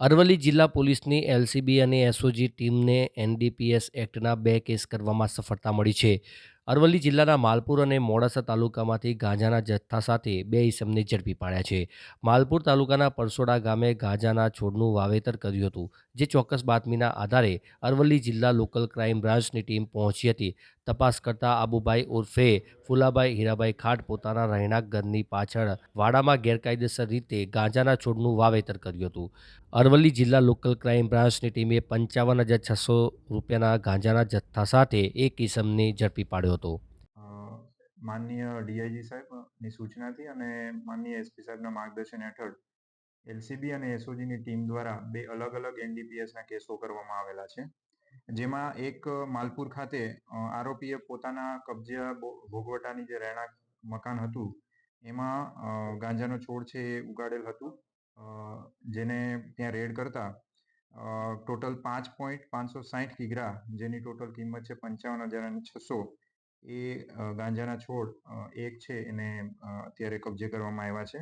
અરવલ્લી જિલ્લા પોલીસની એલસીબી અને એસઓજી ટીમને એનડીપીએસ એક્ટના બે કેસ કરવામાં સફળતા મળી છે. અરવલ્લી જિલ્લાના માલપુર અને મોડાસા તાલુકામાંથી ગાંજાના જથ્થા સાથે બે ઇસમને ઝડપી પાડ્યા છે. માલપુર તાલુકાના પરસોડા ગામે ગાંજાના છોડનું વાવેતર કર્યું હતું, જે ચોક્કસ બાતમીના આધારે અરવલ્લી જિલ્લા લોકલ ક્રાઇમ બ્રાન્ચની ટીમ પહોંચી હતી. તપાસ કરતા આબુભાઈ ઉર્ફે ફુલાભાઈ હીરાભાઈ ખાટ પોતાના રહેણાંક ઘરની પાછળ વાડામાં ગેરકાયદેસર રીતે ગાંજાના છોડનું વાવેતર કર્યું હતું. અરવલ્લી જિલ્લા લોકલ ક્રાઇમ બ્રાન્ચની ટીમે પંચાવન હજાર છસો રૂપિયાના ગાંજાના જથ્થા સાથે એક ઇસમને ઝડપી પાડ્યો હતો. અ, માનનીય ડીઆઈજી સાહેબની સૂચનાથી અને માનનીય એસપી સાહેબના માર્ગદર્શન હેઠળ એલસીબી અને એસઓજીની ટીમ દ્વારા બે અલગ અલગ એનડીપીએસના કેસો કરવામાં આવેલા છે. જેમાં એક માલપુર ખાતે આરોપીએ પોતાના કબજે ભોગવટાની જે રહેણાંક મકાન હતું એમાં ગાંજાનો છોડ છે એ ઉગાડેલ હતું. જેને ત્યાં રેડ કરતા ટોટલ પાંચ પોઈન્ટ પાંચસો સાહીઠ કિગ્રા જેની ટોટલ કિંમત છે પંચાવન હજાર અને છસો એ ગાંજાના છોડ એક છે એને અત્યારે કબજે કરવામાં આવ્યા છે.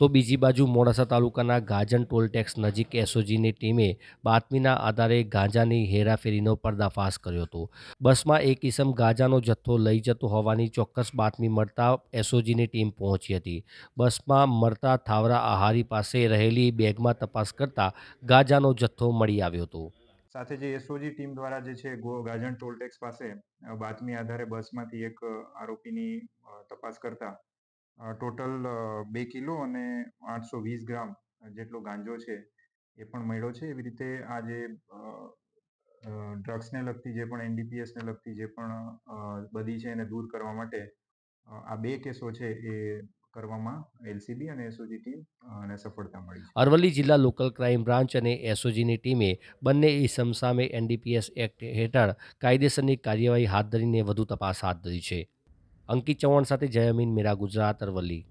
તો બીજી બાજુ મોડાસા તાલુકાના ગાજન ટોલટેક્સ નજીક એસઓજીની ટીમે બાતમીના આધારે ગાંજાની હેરાફેરીનો પર્દાફાશ કર્યો હતો. બસમાં એક ઇસમ ગાંજાનો જથ્થો લઈ જતો હોવાની ચોક્કસ બાતમી મળતા એસઓજીની ટીમ પહોંચી હતી. બસમાં મળતા થાવરા આહારી પાસે રહેલી બેગમાં તપાસ કરતા ગાંજાનો જથ્થો મળી આવ્યો હતો. સાથે જે એસઓજી ટીમ દ્વારા જે છે ગાજણ ટોલટેક્સ પાસે બાતમી આધારે બસમાંથી એક આરોપીની તપાસ કરતા ટોટલ બે કિલો અને આઠસો વીસ ગ્રામ જેટલો ગાંજો છે એ પણ મળ્યો છે. એવી રીતે આ જે ડ્રગ્સને લગતી જે પણ એનડીપીએસને લગતી જે પણ બધી છે એને દૂર કરવા માટે આ બે કેસો છે એ કરવામાં એલસીબી અને એસઓજી ટીમ અને સફળતા મળી અરવલ્લી જિલ્લા લોકલ ક્રાઇમ બ્રાન્ચ અને એસઓજીની ટીમે બંને ઇસમ સામે એનડીપીએસ એક્ટ હેઠળ કાયદેસરની કાર્યવાહી હાથ ધરીને વધુ તપાસ હાથ ધરી છે. અંકિત ચૌહાણ સાથે જયમીન મેરા ગુજરાત, અરવલ્લી.